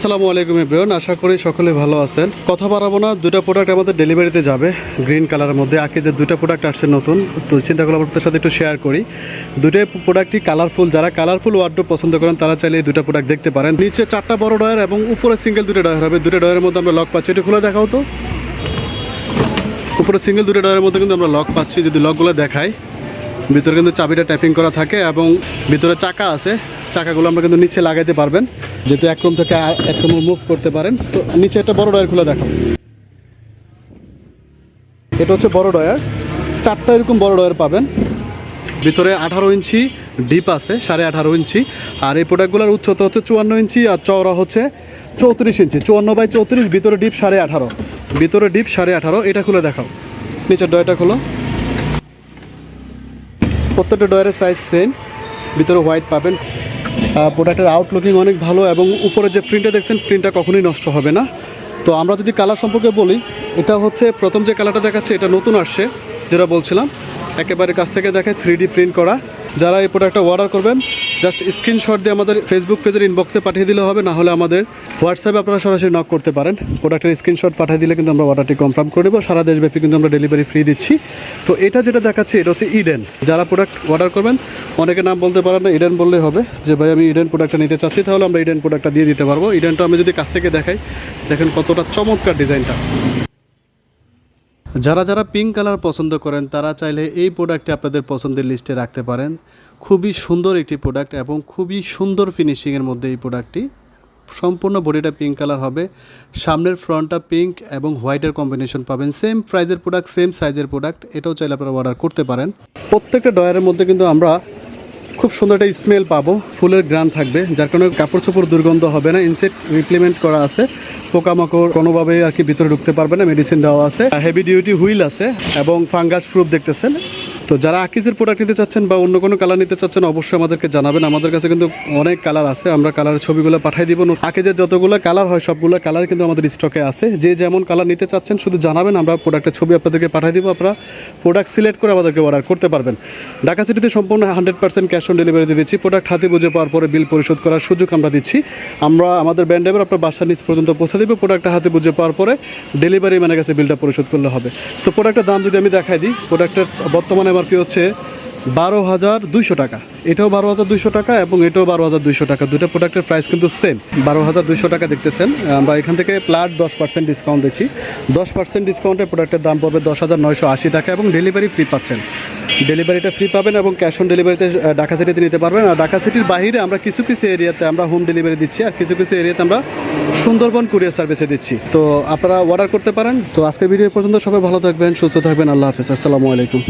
আসসালামু আলাইকুম ইব্রাহিম আশা করি সকলে ভালো আছেন। কথা বাড়াবো না, দুটো প্রোডাক্ট আমাদের ডেলিভারিতে যাবে। গ্রিন কালারের মধ্যে আগে যে দুটো প্রোডাক্ট আসছে নতুন, তো চিন্তা করলাম আপনাদের সাথে একটু শেয়ার করি। দুটোই প্রোডাক্টই কালারফুল যারা কালারফুল ওয়ার্ডরোব পছন্দ করেন, তারা চাইলে এই দুটো প্রোডাক্ট দেখতে পারেন। নিচে চারটা বড় ডয়ার এবং উপরে সিঙ্গেল দুটো ডয়ার হবে। দুটো ডয়ারের মধ্যে আমরা লক পাচ্ছি। এটা খুলে দেখাও তো। উপরে সিঙ্গেল দুটো ডয়ারের মধ্যে কিন্তু আমরা লক পাচ্ছি, যদি লকগুলো দেখাই। ভিতরে কিন্তু চাবিটা ট্যাপিং করা থাকে এবং ভিতরে চাকা আছে। চাকাগুলো আমরা কিন্তু নিচে লাগাইতে পারবেন, যেহেতু এক রুম থেকে এক রুম মুভ করতে পারেন। তো নিচে একটা বড় ডয়ার খুলে দেখাও। এটা হচ্ছে বড় ডয়ার চারটা এরকম বড় ডয়ার পাবেন। ভিতরে আঠারো ইঞ্চি ডিপ আছে, সাড়ে আঠারো ইঞ্চি। আর এই প্রোডাক্টগুলোর উচ্চতা হচ্ছে চুয়ান্ন ইঞ্চি আর চওড়া হচ্ছে চৌত্রিশ ইঞ্চি। চুয়ান্ন বাই চৌত্রিশ, ভিতরে ডিপ সাড়ে আঠারো। ভিতরে ডিপ সাড়ে আঠারো, এটা খুলে দেখাও। নিচের ডয়ারটা খোলো। প্রত্যেকটা ডয়ারের সাইজ সেম ভিতরে হোয়াইট পাবেন। প্রোডাক্টের আউটলুকিং অনেক ভালো এবং উপরে যে প্রিন্টটা দেখছেন প্রিন্টটা কখনোই নষ্ট হবে না। তো আমরা যদি কালার সম্পর্কে বলি, এটা হচ্ছে প্রথম যে কালারটা দেখাচ্ছে, এটা নতুন আসছে, যেটা বলছিলাম। একেবারে কাছ থেকে দেখে থ্রি প্রিন্ট করা। যারা এই প্রোডাক্টটা অর্ডার করবেন জাস্ট স্ক্রিনশট দিয়ে আমাদের ফেসবুক পেজের ইনবক্সে পাঠিয়ে দিলে হবে, না হলে আমাদের হোয়াটসঅ্যাপে আপনারা সরাসরি নক করতে পারেন। প্রোডাক্টের স্ক্রিনশট পাঠিয়ে দিলে কিন্তু আমরা অর্ডারটি কনফার্ম করে দেবো সারা দেশব্যাপী কিন্তু আমরা ডেলিভারি ফ্রি দিচ্ছি। তো এটা যেটা দেখাচ্ছে, এটা হচ্ছে ইডেন যারা প্রোডাক্ট অর্ডার করবেন, অনেকে নাম বলতে পারেন না ইডেন বললে হবে যে, ভাই, আমি ইডেন প্রোডাক্টটা নিতে চাচ্ছি, তাহলে আমরা ইডেন প্রোডাক্টটা দিয়ে দিতে পারব। ইডেনটা আমি যদি কাছ থেকে দেখাই, দেখেন কতটা চমৎকার ডিজাইনটা যারা যারা পিঙ্ক কালার পছন্দ করেন, তারা চাইলে এই প্রোডাক্টটি আপনাদের পছন্দের লিস্টে রাখতে পারেন। খুবই সুন্দর একটি প্রোডাক্ট এবং খুবই সুন্দর ফিনিশিংয়ের মধ্যে এই প্রোডাক্টটি সম্পূর্ণ বডিটা পিঙ্ক কালার হবে। সামনের ফ্রন্টটা পিঙ্ক এবং হোয়াইটের কম্বিনেশন পাবেন। সেম প্রাইজের প্রোডাক্ট সেম সাইজের প্রোডাক্ট এটাও চাইলে আপনারা অর্ডার করতে পারেন। প্রত্যেকটা ডয়ারের মধ্যে কিন্তু আমরা খুব সুন্দর একটা স্মেল পাবো। ফুলের গ্রান থাকবে, যার কারণে কাপড় চোপড় দুর্গন্ধ হবে না ইনসেক্ট রিপ্লিমেন্ট করা আছে। পোকামাকড় কোনোভাবেই আর কি ভিতরে ঢুকতে পারবে না মেডিসিন দেওয়া আছে। হেভি ডিউটি হুইল আছে এবং ফাঙ্গাস প্রুফ দেখতেছেন। তো যারা আকিজের প্রোডাক্ট নিতে চাচ্ছেন বা অন্য কোনো কালার নিতে চাচ্ছেন, অবশ্যই আমাদেরকে জানাবেন। আমাদের কাছে কিন্তু অনেক কালার আছে। আমরা কালারের ছবিগুলো পাঠিয়ে দিব। আকিজের যতগুলো কালার হয়, সবগুলো কালার কিন্তু আমাদের স্টকে আছে। যে যেমন কালার নিতে চাচ্ছেন, শুধু জানাবেন। আমরা প্রোডাক্টের ছবি আপনাদেরকে পাঠিয়ে দিব। আপনারা প্রোডাক্ট সিলেক্ট করে আমাদেরকে অর্ডার করতে পারবেন। ঢাকা সিটিতে সম্পূর্ণ hundred percent cash on delivery দিয়ে দিচ্ছি। প্রোডাক্ট হাতে বুঝে পাওয়ার পরে বিল পরিশোধ করার সুযোগ আমরা দিচ্ছি। আমরা, আমাদের ব্যান্ড ড্রাইভার আপনার বাসার নিচ পর্যন্ত পৌঁছে দেবো। প্রোডাক্টটা হাতে বুঝে পাওয়ার পরে ডেলিভারি ম্যানের কাছে বিলটা পরিশোধ করলে হবে। তো প্রোডাক্টের দাম যদি আমি দেখাই দিই প্রোডাক্টের বর্তমানে এমআরপি হচ্ছে বারো হাজার দুইশো টাকা। এটাও বারো হাজার দুইশো টাকা এবং এটাও বারো হাজার দুইশো টাকা। দুটো প্রোডাক্টের প্রাইস কিন্তু সেম বারো হাজার দুইশো টাকা দেখতেছেন। আমরা এখান থেকে প্লাট দশ পার্সেন্ট ডিসকাউন্ট দিচ্ছি। দশ পার্সেন্ট ডিসকাউন্টে প্রোডাক্টের দাম পড়বে দশ হাজার নয়শো আশি টাকা এবং ডেলিভারি ফ্রি পাচ্ছেন। ডেলিভারিটা ফ্রি পাবেন এবং ক্যাশ অন ডেলিভারিতে ঢাকা সিটিতে নিতে পারবেন। আর ঢাকা সিটির বাইরে আমরা কিছু কিছু এরিয়াতে আমরা হোম ডেলিভারি দিচ্ছি আর কিছু কিছু এরিয়াতে আমরা সুন্দরবন কুরিয়ার সার্ভিসে দিচ্ছি। তো আপনারা অর্ডার করতে পারেন। তো আজকের ভিডিও পর্যন্ত সবাই ভালো থাকবেন, সুস্থ থাকবেন। আল্লাহ হাফেজ। আসসালামু আলাইকুম।